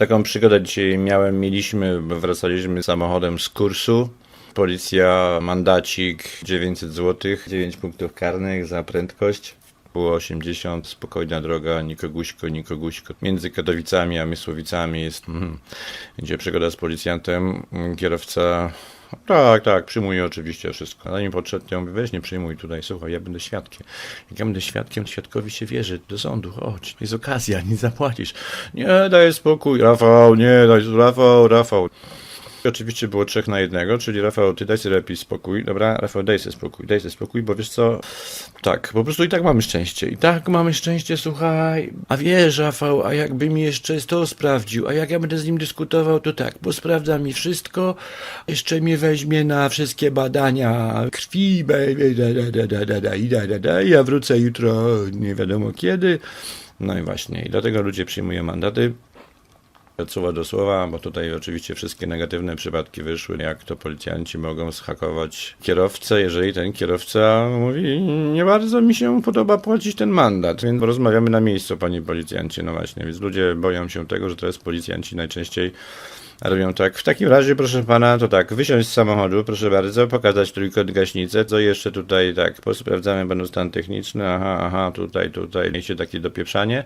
Taką przygodę dzisiaj miałem, mieliśmy, wracaliśmy samochodem z kursu. Policja, mandacik 900 zł, 9 punktów karnych za prędkość. Było 80, spokojna droga, nikoguśko, nikoguśko. Między Katowicami a Mysłowicami jest, mm, gdzie przygoda z policjantem, kierowca, tak, tak, przyjmuje oczywiście wszystko. Zanim podszedł, ja mówię, weź nie przyjmuj tutaj, słuchaj, ja będę świadkiem. Jak ja będę świadkiem, świadkowi się wierzy, do sądu, chodź, jest okazja, nie zapłacisz. Nie, daj spokój, Rafał, nie, daj, Rafał, Rafał. Oczywiście było trzech na jednego, czyli Rafał, ty daj sobie lepiej spokój. Dobra, Rafał, daj sobie spokój, daj sobie spokój, bo wiesz co, tak, po prostu i tak mamy szczęście. I tak mamy szczęście, słuchaj. A wiesz, Rafał, a jakby mi jeszcze to sprawdził, a jak ja będę z nim dyskutował, to tak, posprawdza mi wszystko, jeszcze mnie weźmie na wszystkie badania krwi, be- da, da, da, da, da, i da, da, da, ja wrócę jutro nie wiadomo kiedy. No i właśnie, i dlatego ludzie przyjmują mandaty od słowa do słowa, bo tutaj oczywiście wszystkie negatywne przypadki wyszły, jak to policjanci mogą zhakować kierowcę, jeżeli ten kierowca mówi, nie bardzo mi się podoba płacić ten mandat, więc rozmawiamy na miejscu, panie policjancie, no właśnie, więc ludzie boją się tego, że teraz policjanci najczęściej robią tak. W takim razie, proszę pana, to tak, wysiąść z samochodu, proszę bardzo, pokazać trójkąt gaśnicę, co jeszcze tutaj, tak, posprawdzamy panu stan techniczny, aha, aha, tutaj, tutaj, mieliście takie dopieprzanie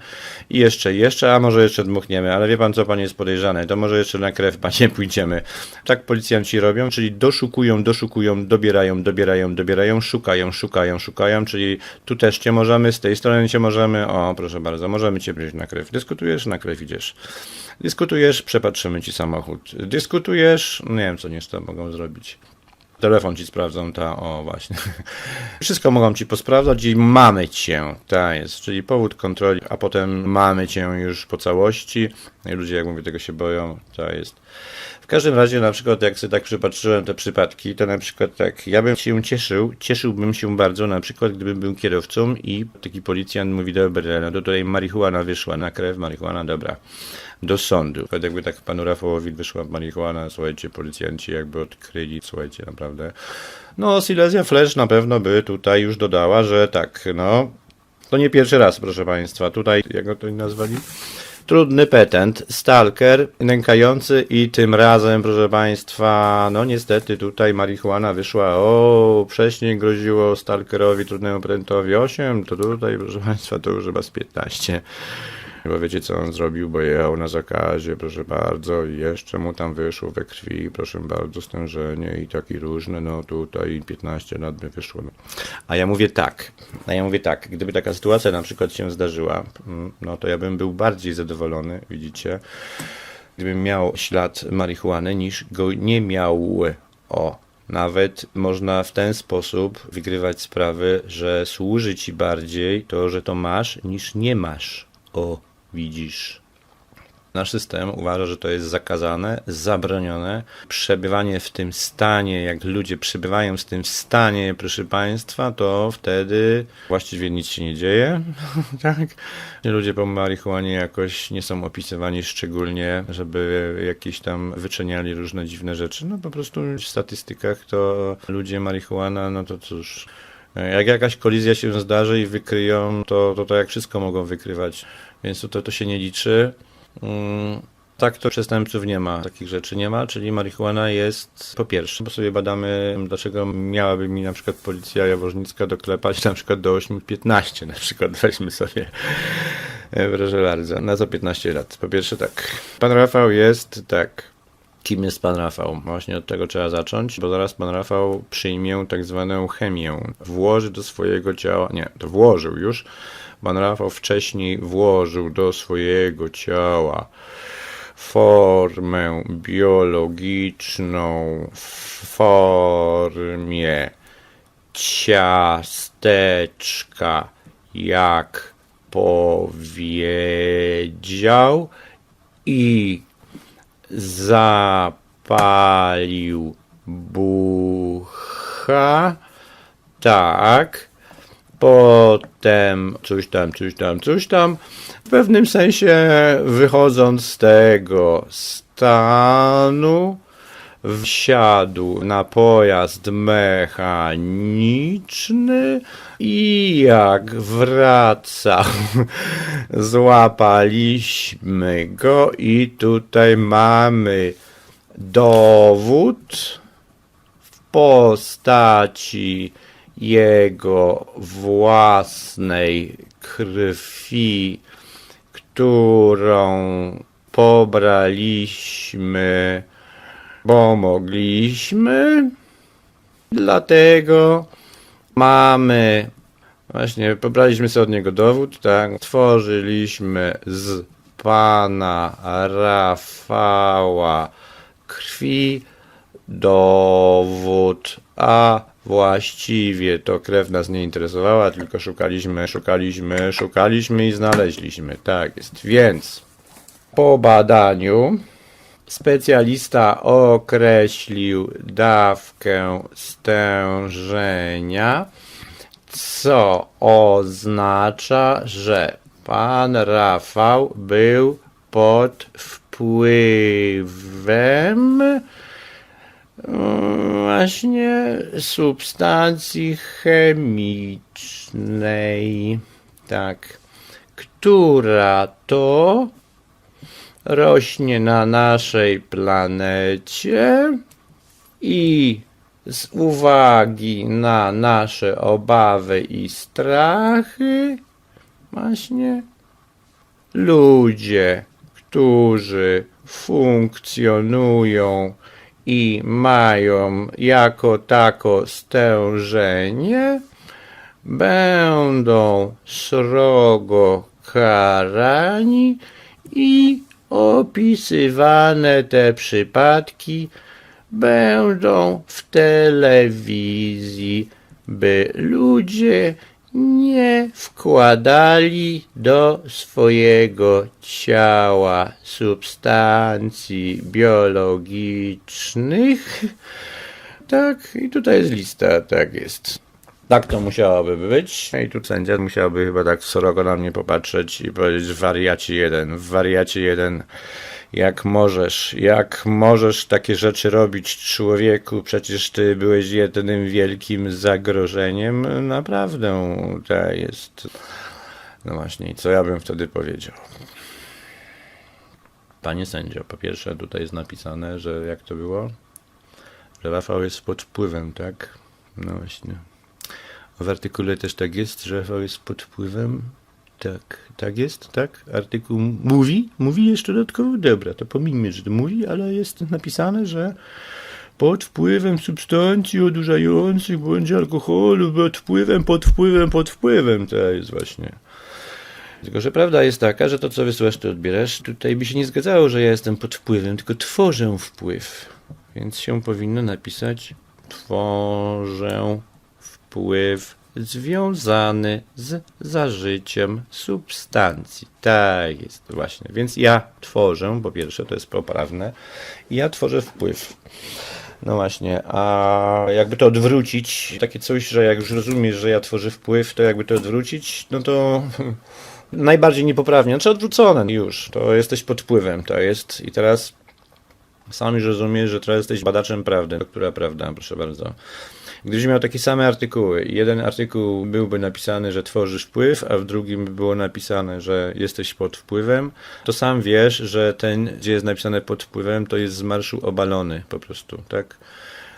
i jeszcze, jeszcze, a może jeszcze dmuchniemy, ale wie pan co, pan jest podejrzany, to może jeszcze na krew, panie, pójdziemy. Tak policjanci robią, czyli doszukują, doszukują, dobierają, dobierają, dobierają, szukają, szukają, szukają, czyli tu też cię możemy, z tej strony cię możemy, o, proszę bardzo, możemy cię wziąć na krew. Dyskutujesz, na krew idziesz. Dyskutujesz, przepatrzymy ci samochód. Dyskutujesz, nie wiem co jeszcze mogą zrobić. Telefon ci sprawdzą, ta, o właśnie. Wszystko mogą ci posprawdzać i mamy cię, ta jest, czyli powód kontroli, a potem mamy cię już po całości. No I ludzie, jak mówię, tego się boją, ta jest. W każdym razie, na przykład, jak sobie tak przypatrzyłem te przypadki, to na przykład tak, ja bym się cieszył, cieszyłbym się bardzo, na przykład, gdybym był kierowcą i taki policjant mówi, dobra, no to tutaj marihuana wyszła na krew, marihuana, dobra, do sądu. Nawet jakby tak panu Rafałowi wyszła marihuana, słuchajcie, policjanci jakby odkryli, słuchajcie, naprawdę. No, Silesia Flash na pewno by tutaj już dodała, że tak, no, to nie pierwszy raz, proszę państwa, tutaj, jak go to nazwali? Trudny petent, stalker, nękający i tym razem, proszę Państwa, no niestety tutaj marihuana wyszła, o, wcześniej groziło stalkerowi, trudnemu petentowi 8, to tutaj, proszę Państwa, to już chyba z 15. Bo wiecie co on zrobił, bo jechał na zakazie, proszę bardzo, i jeszcze mu tam wyszło we krwi, proszę bardzo, stężenie i taki różne, no tutaj 15 lat by wyszło. No. A ja mówię tak, a ja mówię tak, gdyby taka sytuacja na przykład się zdarzyła, mm, no to ja bym był bardziej zadowolony, widzicie, gdybym miał ślad marihuany niż go nie miał. O, nawet można w ten sposób wygrywać sprawy, że służy ci bardziej to, że to masz, niż nie masz. O, widzisz. Nasz system uważa, że to jest zakazane, zabronione. Przebywanie w tym stanie, jak ludzie przebywają w tym stanie, proszę Państwa, to wtedy właściwie nic się nie dzieje. tak? Ludzie po marihuanie jakoś nie są opisywani szczególnie, żeby jakieś tam wyczyniali różne dziwne rzeczy. No po prostu w statystykach to ludzie marihuana, no to cóż. Jak jakaś kolizja się zdarzy i wykryją, to to, to jak wszystko mogą wykrywać. Więc to, to się nie liczy. Mm, Tak, to przestępców nie ma, takich rzeczy nie ma, czyli marihuana jest po pierwsze, bo sobie badamy, dlaczego miałaby mi na przykład policja jaworznicka doklepać na przykład do 8-15, na przykład weźmy sobie, E, proszę bardzo, na co 15 lat. Po pierwsze tak, pan Rafał jest, tak, kim jest pan Rafał? Właśnie od tego trzeba zacząć, bo zaraz pan Rafał przyjmie tak zwaną chemię, włoży do swojego ciała, nie, to włożył już, pan Rafał wcześniej włożył do swojego ciała formę biologiczną w formie ciasteczka, jak powiedział, i zapalił bucha, tak, potem coś tam, coś tam, coś tam, w pewnym sensie wychodząc z tego stanu, wsiadł na pojazd mechaniczny i jak wracał, złapaliśmy go i tutaj mamy dowód w postaci jego własnej krwi, którą pobraliśmy, bo mogliśmy. Dlatego mamy, właśnie pobraliśmy sobie od niego dowód, tak, tworzyliśmy z pana Rafała krwi dowód, a właściwie to krew nas nie interesowała, tylko szukaliśmy, szukaliśmy, szukaliśmy i znaleźliśmy. Tak jest. Więc po badaniu specjalista określił dawkę stężenia, co oznacza, że pan Rafał był pod wpływem mm, właśnie substancji chemicznej, tak, która to rośnie na naszej planecie i z uwagi na nasze obawy i strachy, właśnie ludzie, którzy funkcjonują i mają jako tako stężenie, będą srogo karani i opisywane te przypadki będą w telewizji, by ludzie nie wkładali do swojego ciała substancji biologicznych. Tak, i tutaj jest lista, tak jest. Tak to musiałoby być. I tu sędzia musiałby chyba tak srogo na mnie popatrzeć i powiedzieć wariacie jeden, w wariacie jeden. Jak możesz, jak możesz takie rzeczy robić człowieku? Przecież ty byłeś jedynym wielkim zagrożeniem. Naprawdę, to jest. No właśnie, co ja bym wtedy powiedział? Panie sędzio, po pierwsze tutaj jest napisane, że jak to było? Że Rafał jest pod wpływem, tak? No właśnie. W artykule też tak jest, że Rafał jest pod wpływem. Tak, tak jest, tak? Artykuł mówi, mówi jeszcze dodatkowo? Dobra, to pomińmy, że to mówi, ale jest napisane, że pod wpływem substancji odurzających bądź alkoholu, pod wpływem, pod wpływem, pod wpływem. To jest właśnie. Tylko, że prawda jest taka, że to, co wysyłasz, to odbierasz. Tutaj by się nie zgadzało, że ja jestem pod wpływem, tylko tworzę wpływ. Więc się powinno napisać tworzę wpływ związany z zażyciem substancji. Tak jest, właśnie. Więc ja tworzę, po pierwsze, to jest poprawne, ja tworzę wpływ. No właśnie, a jakby to odwrócić, takie coś, że jak już rozumiesz, że ja tworzę wpływ, to jakby to odwrócić, no to najbardziej niepoprawnie, znaczy odwrócone już, to jesteś pod wpływem, to jest i teraz sam rozumiesz, że teraz jesteś badaczem prawdy. Która prawda, proszę bardzo. Gdybyś miał takie same artykuły, jeden artykuł byłby napisany, że tworzysz wpływ, a w drugim by było napisane, że jesteś pod wpływem, to sam wiesz, że ten, gdzie jest napisane pod wpływem, to jest z marszu obalony po prostu, tak?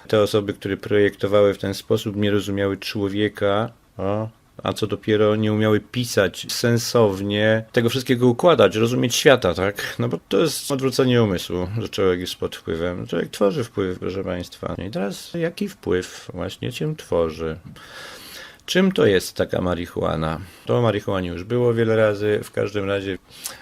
Te osoby, które projektowały w ten sposób, nie rozumiały człowieka, o, a co dopiero nie umiały pisać sensownie, tego wszystkiego układać, rozumieć świata, tak? No bo to jest odwrócenie umysłu, że człowiek jest pod wpływem. Człowiek tworzy wpływ, proszę Państwa. I teraz jaki wpływ właśnie cię tworzy? Czym to jest taka marihuana? To o marihuanie już było wiele razy, w każdym razie.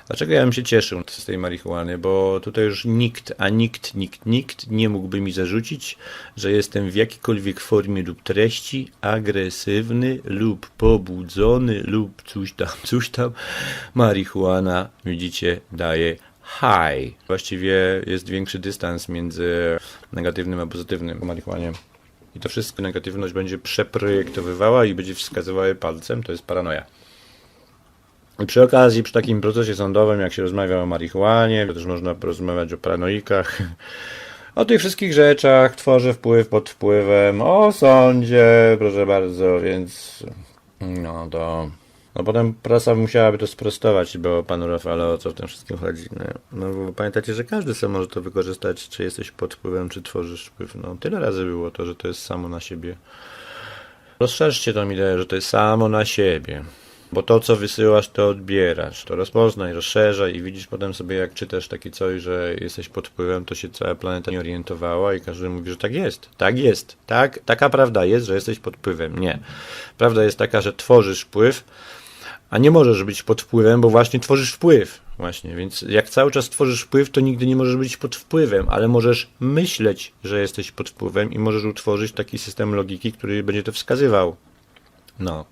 Dlaczego ja bym się cieszył z tej marihuany? Bo tutaj już nikt, a nikt, nikt, nikt nie mógłby mi zarzucić, że jestem w jakiejkolwiek formie lub treści agresywny lub pobudzony lub coś tam, coś tam. Marihuana, widzicie, daje high. Właściwie jest większy dystans między negatywnym a pozytywnym w marihuanie. I to wszystko negatywność będzie przeprojektowywała i będzie wskazywała palcem, to jest paranoja. I przy okazji, przy takim procesie sądowym, jak się rozmawia o marihuanie, to też można porozmawiać o paranoikach, O tych wszystkich rzeczach tworzy wpływ pod wpływem, o sądzie, proszę bardzo, więc no to... No potem prasa musiałaby to sprostować, bo panu Rafale o co w tym wszystkim chodzi. No, no pamiętacie, że każdy sobie może to wykorzystać, czy jesteś pod wpływem, czy tworzysz wpływ. No tyle razy było to, że to jest samo na siebie. Rozszerzcie tą ideę, że to jest samo na siebie. Bo to, co wysyłasz, to odbierasz. To rozpoznaj, rozszerzaj i widzisz potem sobie, jak czytasz takie coś, że jesteś pod wpływem, to się cała planeta nie orientowała i każdy mówi, że tak jest, tak jest, tak, taka prawda jest, że jesteś pod wpływem. Nie. Prawda jest taka, że tworzysz wpływ, a nie możesz być pod wpływem, bo właśnie tworzysz wpływ. Właśnie, więc jak cały czas tworzysz wpływ, to nigdy nie możesz być pod wpływem, ale możesz myśleć, że jesteś pod wpływem i możesz utworzyć taki system logiki, który będzie to wskazywał. No.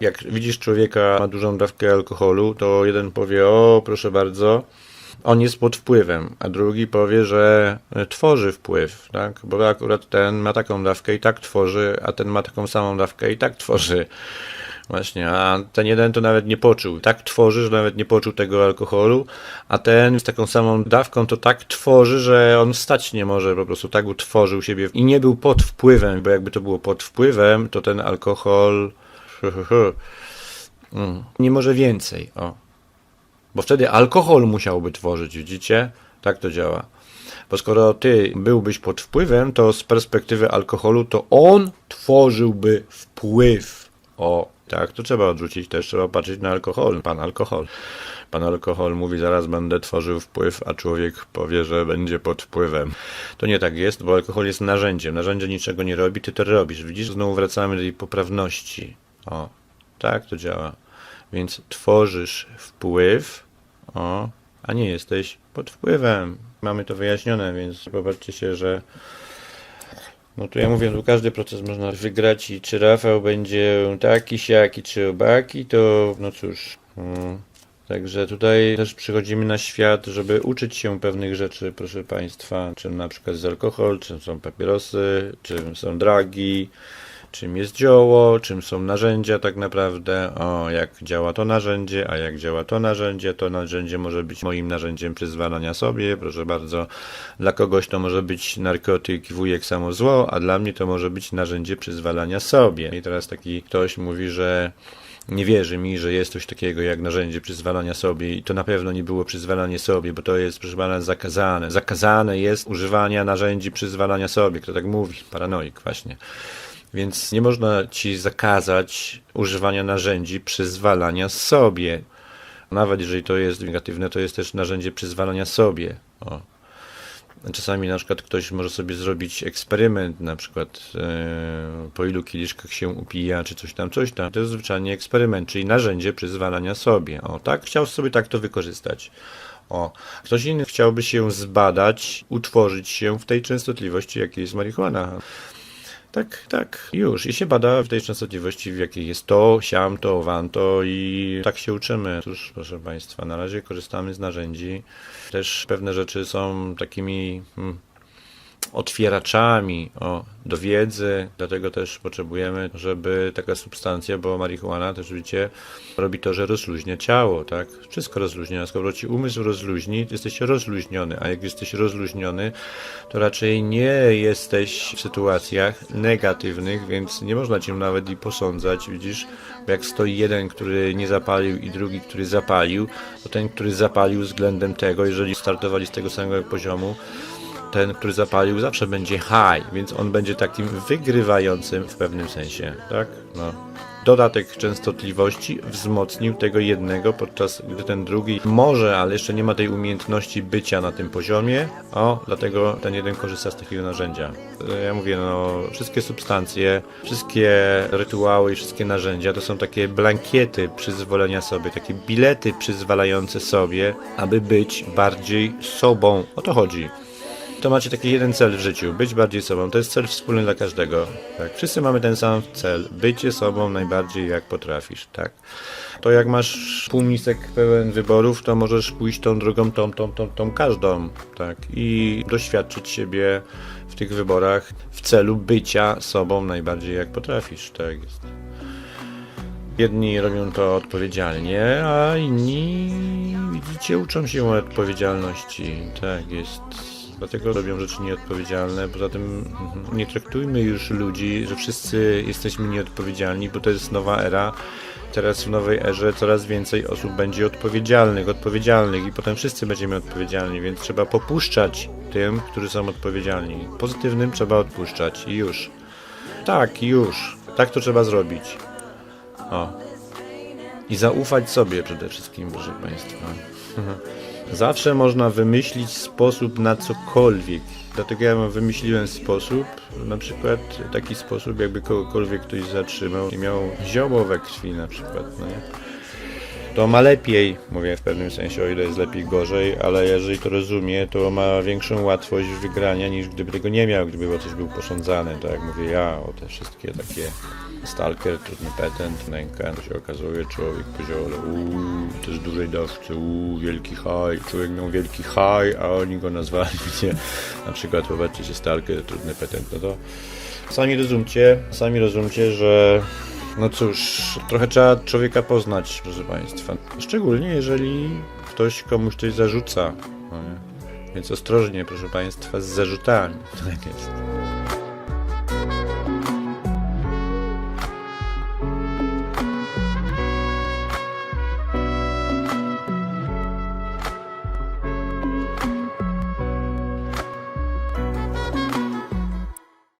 Jak widzisz człowieka ma dużą dawkę alkoholu, to jeden powie, o proszę bardzo, on jest pod wpływem, a drugi powie, że tworzy wpływ, tak? Bo akurat ten ma taką dawkę i tak tworzy, a ten ma taką samą dawkę i tak tworzy. Właśnie, a ten jeden to nawet nie poczuł. Tak tworzy, że nawet nie poczuł tego alkoholu, a ten z taką samą dawką to tak tworzy, że on wstać nie może, po prostu tak utworzył siebie i nie był pod wpływem, bo jakby to było pod wpływem, to ten alkohol mm, nie może więcej. O. Bo wtedy alkohol musiałby tworzyć, widzicie? Tak to działa. Bo skoro ty byłbyś pod wpływem, to z perspektywy alkoholu, to on tworzyłby wpływ. O, tak, to trzeba odrzucić, też trzeba patrzeć na alkohol, pan alkohol. Pan alkohol mówi, zaraz będę tworzył wpływ, a człowiek powie, że będzie pod wpływem. To nie tak jest, bo alkohol jest narzędziem. Narzędzie niczego nie robi, ty to robisz. Widzisz, znowu wracamy do tej poprawności. O, tak to działa. Więc tworzysz wpływ, o, a nie jesteś pod wpływem. Mamy to wyjaśnione, więc popatrzcie się, że no tu ja mówię, tu każdy proces można wygrać i czy Rafał będzie taki, siaki, czy obaki, to no cóż. mm. Także tutaj też przychodzimy na świat, żeby uczyć się pewnych rzeczy, proszę Państwa, czym na przykład jest alkohol, czym są papierosy, czym są dragi, czym jest dzieło, czym są narzędzia tak naprawdę, o jak działa to narzędzie, a jak działa to narzędzie, to narzędzie może być moim narzędziem przyzwalania sobie, proszę bardzo, dla kogoś to może być narkotyk, wujek samo zło, a dla mnie to może być narzędzie przyzwalania sobie. I teraz taki ktoś mówi, że nie wierzy mi, że jest coś takiego jak narzędzie przyzwalania sobie i to na pewno nie było przyzwalanie sobie, bo to jest, proszę pana, zakazane. Zakazane jest używania narzędzi przyzwalania sobie. Kto tak mówi? Paranoik, właśnie. Więc nie można ci zakazać używania narzędzi przyzwalania sobie. Nawet jeżeli to jest negatywne, to jest też narzędzie przyzwalania sobie. O. Czasami na przykład ktoś może sobie zrobić eksperyment, na przykład e, po ilu kieliszkach się upija, czy coś tam, coś tam. To jest zwyczajnie eksperyment, czyli narzędzie przyzwalania sobie. O, tak? Chciał sobie tak to wykorzystać. O, ktoś inny chciałby się zbadać, utworzyć się w tej częstotliwości, jakiej jest marihuana. Tak, tak, już. I się bada w tej częstotliwości, w jakiej jest to, siam, to, wanto i tak się uczymy. Cóż, proszę Państwa, na razie korzystamy z narzędzi. Też pewne rzeczy są takimi hmm, otwieraczami o, do wiedzy, dlatego też potrzebujemy, żeby taka substancja, bo marihuana też widzicie, robi to, że rozluźnia ciało, tak? Wszystko rozluźnia. Skoro ci umysł rozluźni, jesteś rozluźniony, a jak jesteś rozluźniony, to raczej nie jesteś w sytuacjach negatywnych, więc nie można cię nawet i posądzać, widzisz? Bo jak stoi jeden, który nie zapalił i drugi, który zapalił, to ten, który zapalił względem tego, jeżeli startowali z tego samego poziomu, ten, który zapalił, zawsze będzie high, więc on będzie takim wygrywającym w pewnym sensie, tak? No. Dodatek częstotliwości wzmocnił tego jednego, podczas gdy ten drugi może, ale jeszcze nie ma tej umiejętności bycia na tym poziomie. O, dlatego ten jeden korzysta z takiego narzędzia. Ja mówię, no, wszystkie substancje, wszystkie rytuały i wszystkie narzędzia to są takie blankiety przyzwolenia sobie, takie bilety przyzwalające sobie, aby być bardziej sobą. O to chodzi to macie taki jeden cel w życiu, być bardziej sobą. To jest cel wspólny dla każdego. Tak? Wszyscy mamy ten sam cel, bycie sobą najbardziej jak potrafisz, tak? To jak masz półmisek pełen wyborów, to możesz pójść tą drogą, tą, tą, tą, tą każdą, tak? I doświadczyć siebie w tych wyborach w celu bycia sobą najbardziej jak potrafisz, tak jest. Jedni robią to odpowiedzialnie, a inni, widzicie, uczą się odpowiedzialności. Tak jest. Dlatego robią rzeczy nieodpowiedzialne. Poza tym mhm, nie traktujmy już ludzi, że wszyscy jesteśmy nieodpowiedzialni, bo to jest nowa era. Teraz w nowej erze coraz więcej osób będzie odpowiedzialnych, odpowiedzialnych i potem wszyscy będziemy odpowiedzialni, więc trzeba popuszczać tym, którzy są odpowiedzialni. Pozytywnym trzeba odpuszczać i już. Tak, już. Tak to trzeba zrobić. O. I zaufać sobie przede wszystkim, proszę Państwa. Zawsze można wymyślić sposób na cokolwiek. Dlatego ja wymyśliłem sposób, na przykład taki sposób, jakby kogokolwiek ktoś zatrzymał i miał zioło we krwi na przykład, no nie? To ma lepiej, mówię w pewnym sensie, o ile jest lepiej gorzej, ale jeżeli to rozumie, to ma większą łatwość wygrania niż gdyby tego nie miał, gdyby coś był posądzany, tak jak mówię ja, o te wszystkie takie stalker, trudny petent, nęka, to się okazuje, człowiek ale uuu, też dużej dawcy, uuu, wielki haj, człowiek miał wielki haj, a oni go nazwali, gdzie na przykład, popatrzcie się, stalker, trudny petent, no to sami rozumcie, sami rozumcie, że no cóż, trochę trzeba człowieka poznać, proszę Państwa. Szczególnie jeżeli ktoś komuś coś zarzuca. No nie? Więc ostrożnie, proszę Państwa, z zarzutami. Tak jest.